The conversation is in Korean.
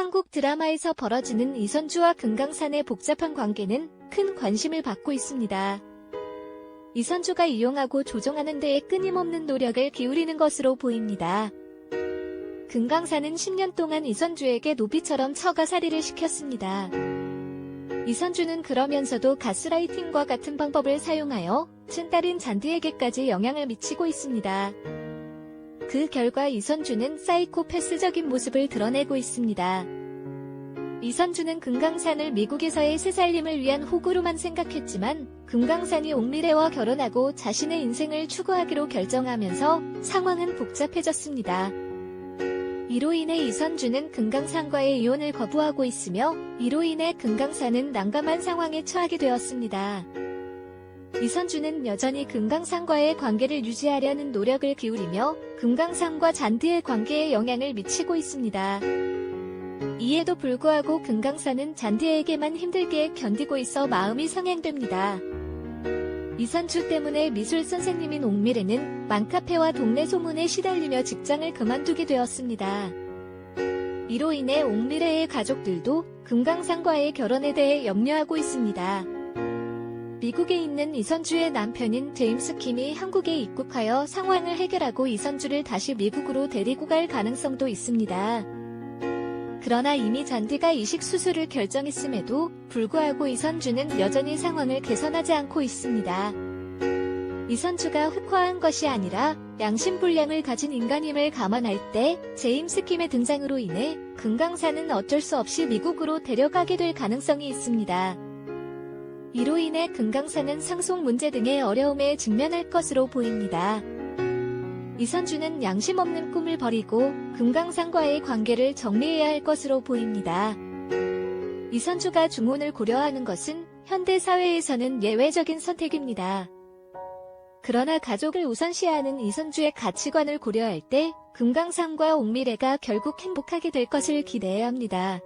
한국 드라마에서 벌어지는 이선주와 금강산의 복잡한 관계는 큰 관심을 받고 있습니다. 이선주가 이용하고 조종하는 데에 끊임없는 노력을 기울이는 것으로 보입니다. 금강산은 10년 동안 이선주에게 노비처럼 처가살이를 시켰습니다. 이선주는 그러면서도 가스라이팅과 같은 방법을 사용하여 친딸인 잔디에게까지 영향을 미치고 있습니다. 그 결과 이선주는 사이코패스적인 모습을 드러내고 있습니다. 이선주는 금강산을 미국에서의 새 살림을 위한 호구로만 생각했지만 금강산이 옥미래와 결혼하고 자신의 인생을 추구하기로 결정하면서 상황은 복잡해졌습니다. 이로 인해 이선주는 금강산과의 이혼을 거부하고 있으며 이로 인해 금강산은 난감한 상황에 처하게 되었습니다. 이선주는 여전히 금강산과의 관계를 유지하려는 노력을 기울이며 금강산과 잔디의 관계에 영향을 미치고 있습니다. 이에도 불구하고 금강산은 잔디에게만 힘들게 견디고 있어 마음이 성행됩니다. 이선주 때문에 미술 선생님인 옥미래는 맘카페와 동네 소문에 시달리며 직장을 그만두게 되었습니다. 이로 인해 옥미래의 가족들도 금강산과의 결혼에 대해 염려하고 있습니다. 미국에 있는 이선주의 남편인 제임스 킴이 한국에 입국하여 상황을 해결하고 이선주를 다시 미국으로 데리고 갈 가능성도 있습니다. 그러나 이미 잔디가 이식 수술을 결정했음에도 불구하고 이선주는 여전히 상황을 개선하지 않고 있습니다. 이선주가 흑화한 것이 아니라 양심불량을 가진 인간임을 감안할 때 제임스 킴의 등장으로 인해 금강산은 어쩔 수 없이 미국으로 데려가게 될 가능성이 있습니다. 이로 인해 금강산은 상속 문제 등의 어려움에 직면할 것으로 보입니다. 이선주는 양심 없는 꿈을 버리고 금강산과의 관계를 정리해야 할 것으로 보입니다. 이선주가 중혼을 고려하는 것은 현대 사회에서는 예외적인 선택입니다. 그러나 가족을 우선시하는 이선주의 가치관을 고려할 때 금강산과 옥미래가 결국 행복하게 될 것을 기대해야 합니다.